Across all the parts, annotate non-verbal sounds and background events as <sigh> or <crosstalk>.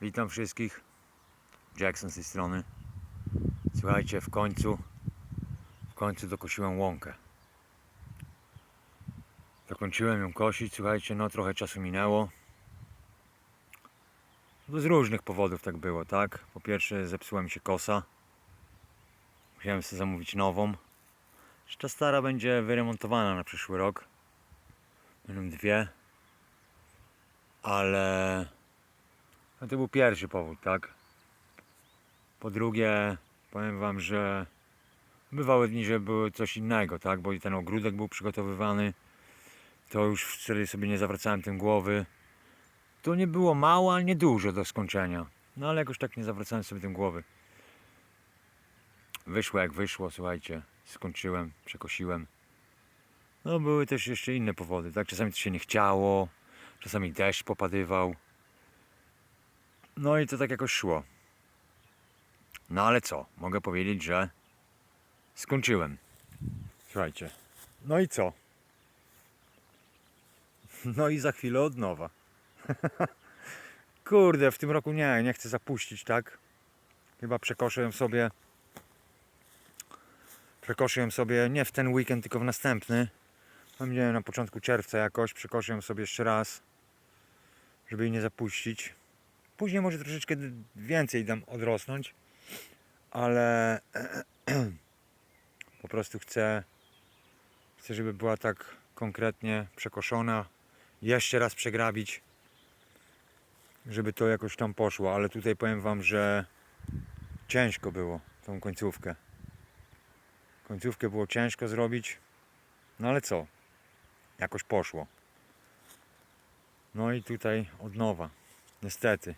Witam wszystkich. Jackson z tej strony. Słuchajcie, w końcu, w końcu dokosiłem łąkę. Dokończyłem ją kosić, słuchajcie, no trochę czasu minęło. No z różnych powodów tak było, tak? Po pierwsze zepsuła mi się kosa. Musiałem sobie zamówić nową. Ta stara będzie wyremontowana na przyszły rok. Będą dwie. Ale no to był pierwszy powód, tak? Po drugie, powiem wam, że bywały dni, że było coś innego, tak? Bo i ten ogródek był przygotowywany. To już wtedy sobie nie zawracałem tym głowy. To nie było mało, ale nie dużo do skończenia. No ale jakoś tak nie zawracałem sobie tym głowy. Wyszło jak wyszło, słuchajcie. Skończyłem, przekosiłem. No były też jeszcze inne powody, tak? Czasami to się nie chciało, czasami deszcz popadywał. No i to tak jakoś szło. No ale co? Mogę powiedzieć, że skończyłem. Słuchajcie. No i co? <laughs> No i za chwilę od nowa. <laughs> Kurde, w tym roku nie, nie chcę zapuścić, tak? Chyba przekoszę sobie. Przekoszę sobie nie w ten weekend, tylko w następny. Mam nadzieję na początku czerwca jakoś. Przekoszę sobie jeszcze raz, żeby jej nie zapuścić. Później może troszeczkę więcej dam odrosnąć, ale <clears throat> po prostu chcę, chcę, żeby była tak konkretnie przekoszona. Jeszcze raz przegrabić, żeby to jakoś tam poszło, ale tutaj powiem Wam, że ciężko było tą końcówkę. Końcówkę było ciężko zrobić, no ale co? Jakoś poszło. No i tutaj od nowa. Niestety.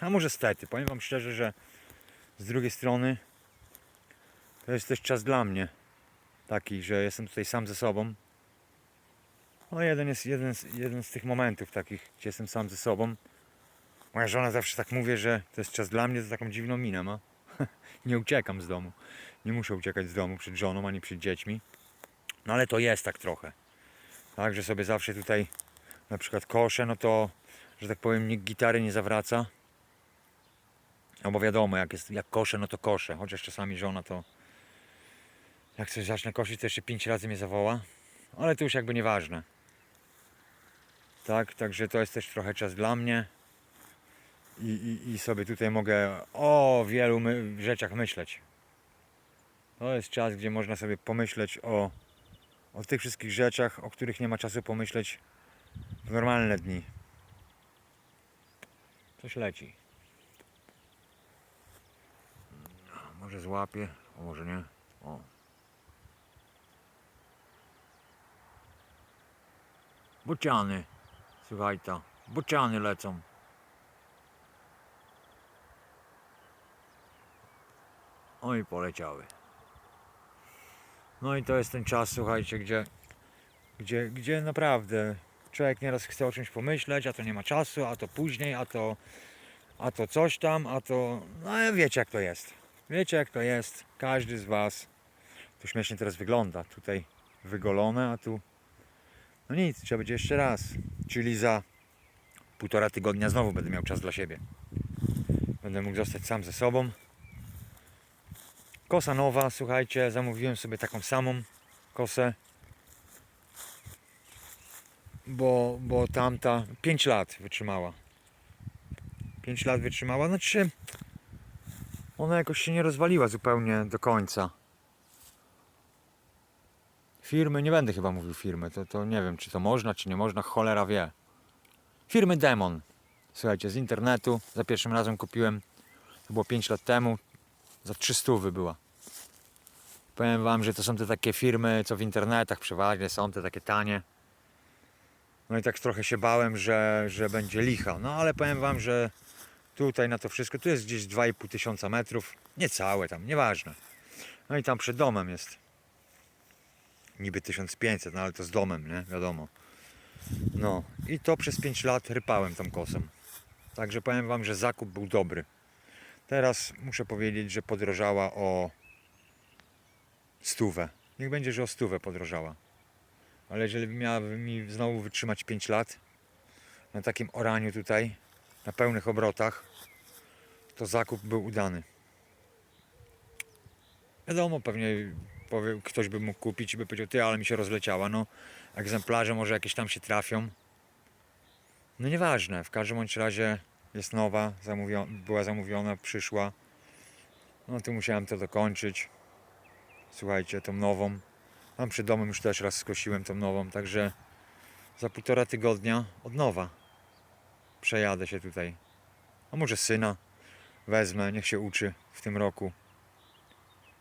A może stety. Powiem Wam szczerze, że z drugiej strony to jest też czas dla mnie. Taki, że jestem tutaj sam ze sobą. No jeden jest jeden z, jeden z tych momentów takich, gdzie jestem sam ze sobą. Moja żona zawsze tak mówi, że to jest czas dla mnie, to taką dziwną minę ma. <laughs> Nie uciekam z domu. Nie muszę uciekać z domu przed żoną ani przed dziećmi. No ale to jest tak trochę. Tak, że sobie zawsze tutaj na przykład koszę, no to, że tak powiem, nikt gitary nie zawraca. No bo wiadomo, jak, jest, jak koszę, no to koszę. Chociaż czasami żona to jak coś zacznę kosić, to jeszcze pięć razy mnie zawoła. Ale to już jakby nieważne. Tak, także to jest też trochę czas dla mnie. I, i, i sobie tutaj mogę o wielu my, rzeczach myśleć. To jest czas, gdzie można sobie pomyśleć o, o tych wszystkich rzeczach, o których nie ma czasu pomyśleć w normalne dni. Coś leci. A, Może złapie, a może nie. O. Bociany. Słuchaj to. Bociany lecą. Oj, poleciały. No i to jest ten czas, słuchajcie, gdzie, gdzie, gdzie naprawdę człowiek nieraz chce o czymś pomyśleć, a to nie ma czasu, a to później, a to, a to coś tam, a to. No wiecie jak to jest. Wiecie jak to jest. Każdy z Was. To śmiesznie teraz wygląda. Tutaj wygolone, a tu. No nic, trzeba będzie jeszcze raz. Czyli za półtora tygodnia znowu będę miał czas dla siebie. Będę mógł zostać sam ze sobą. Kosa nowa, słuchajcie, zamówiłem sobie taką samą kosę. Bo, bo tamta 5 lat wytrzymała. 5 lat wytrzymała, znaczy ona jakoś się nie rozwaliła zupełnie do końca. Firmy, nie będę chyba mówił firmy, to, to nie wiem czy to można, czy nie można, cholera wie. Firmy Demon. Słuchajcie, z internetu za pierwszym razem kupiłem, to było 5 lat temu, za 300 była. Powiem wam, że to są te takie firmy, co w internetach przeważnie są, te takie tanie. No i tak trochę się bałem, że, że będzie licha. No ale powiem wam, że tutaj na to wszystko, tu jest gdzieś 2,5 tysiąca metrów, niecałe tam, nieważne. No i tam przed domem jest niby 1500, no ale to z domem, nie? Wiadomo. No i to przez 5 lat rypałem tą kosą. Także powiem wam, że zakup był dobry. Teraz muszę powiedzieć, że podrożała o stówę. Niech będzie, że o stówę podrożała. Ale jeżeli miała mi znowu wytrzymać 5 lat na takim oraniu tutaj, na pełnych obrotach, to zakup był udany. Wiadomo, pewnie powie, ktoś by mógł kupić i by powiedział, ty, ale mi się rozleciała. No, egzemplarze może jakieś tam się trafią. No nieważne, w każdym bądź razie jest nowa, była zamówiona, przyszła. No tu musiałem to dokończyć. Słuchajcie, tą nową. Tam przed domem już też raz skosiłem tą nową, także za półtora tygodnia od nowa przejadę się tutaj. A może syna wezmę, niech się uczy w tym roku.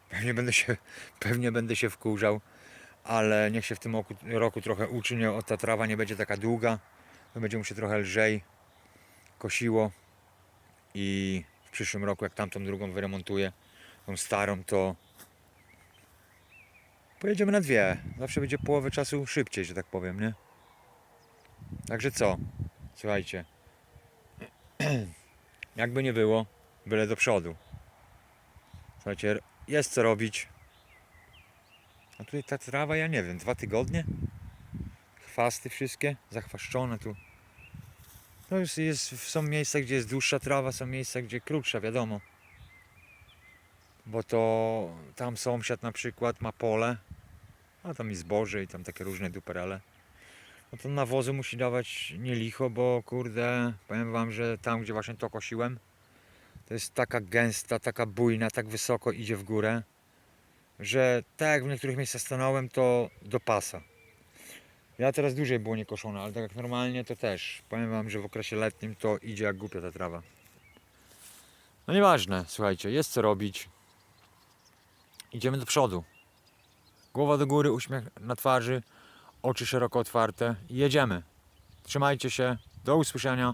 Pewnie będę się, <laughs> pewnie będę się wkurzał, ale niech się w tym roku, roku trochę uczy, nie, ta trawa nie będzie taka długa, będzie mu się trochę lżej kosiło i w przyszłym roku, jak tamtą drugą wyremontuję, tą starą, to pojedziemy na dwie. Zawsze będzie połowę czasu szybciej, że tak powiem, nie? Także co? Słuchajcie. <clears throat> Jakby nie było, byle do przodu. Słuchajcie, jest co robić. A tutaj ta trawa, ja nie wiem, dwa tygodnie? Chwasty wszystkie zachwaszczone tu. No już jest, są miejsca, gdzie jest dłuższa trawa, są miejsca, gdzie krótsza, wiadomo. Bo to tam sąsiad na przykład ma pole, a tam i zboże i tam takie różne duperele. No to nawozu musi dawać nie licho, bo kurde, powiem wam, że tam gdzie właśnie to kosiłem, to jest taka gęsta, taka bujna, tak wysoko idzie w górę, że tak jak w niektórych miejscach stanąłem, to do pasa. Ja teraz dłużej było nie koszone, ale tak jak normalnie to też. Powiem wam, że w okresie letnim to idzie jak głupia ta trawa. No nieważne, słuchajcie, jest co robić. Idziemy do przodu. Głowa do góry, uśmiech na twarzy, oczy szeroko otwarte i jedziemy. Trzymajcie się, do usłyszenia.